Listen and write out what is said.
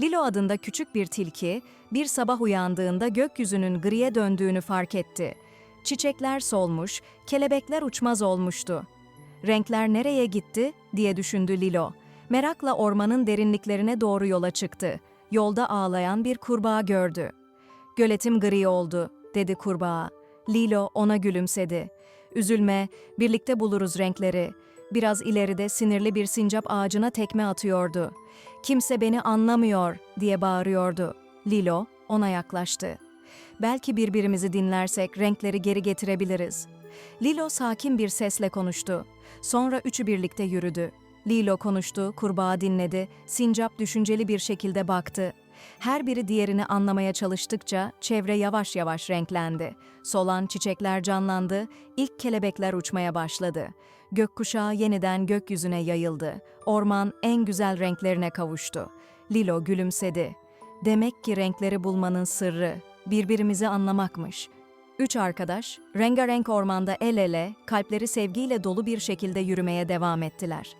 Lilo adında küçük bir tilki, bir sabah uyandığında gökyüzünün griye döndüğünü fark etti. Çiçekler solmuş, kelebekler uçmaz olmuştu. Renkler nereye gitti diye düşündü Lilo. Merakla ormanın derinliklerine doğru yola çıktı. Yolda ağlayan bir kurbağa gördü. Göletim gri oldu, dedi kurbağa. Lilo ona gülümsedi. Üzülme, birlikte buluruz renkleri. Biraz ileride sinirli bir sincap ağacına tekme atıyordu. Kimse beni anlamıyor diye bağırıyordu. Lilo ona yaklaştı. Belki birbirimizi dinlersek renkleri geri getirebiliriz. Lilo sakin bir sesle konuştu. Sonra üçü birlikte yürüdü. Lilo konuştu, kurbağa dinledi, sincap düşünceli bir şekilde baktı. Her biri diğerini anlamaya çalıştıkça çevre yavaş yavaş renklendi. Solan çiçekler canlandı, ilk kelebekler uçmaya başladı. Gökkuşağı yeniden gökyüzüne yayıldı. Orman en güzel renklerine kavuştu. Lilo gülümsedi. Demek ki renkleri bulmanın sırrı birbirimizi anlamakmış. Üç arkadaş rengarenk ormanda el ele, kalpleri sevgiyle dolu bir şekilde yürümeye devam ettiler.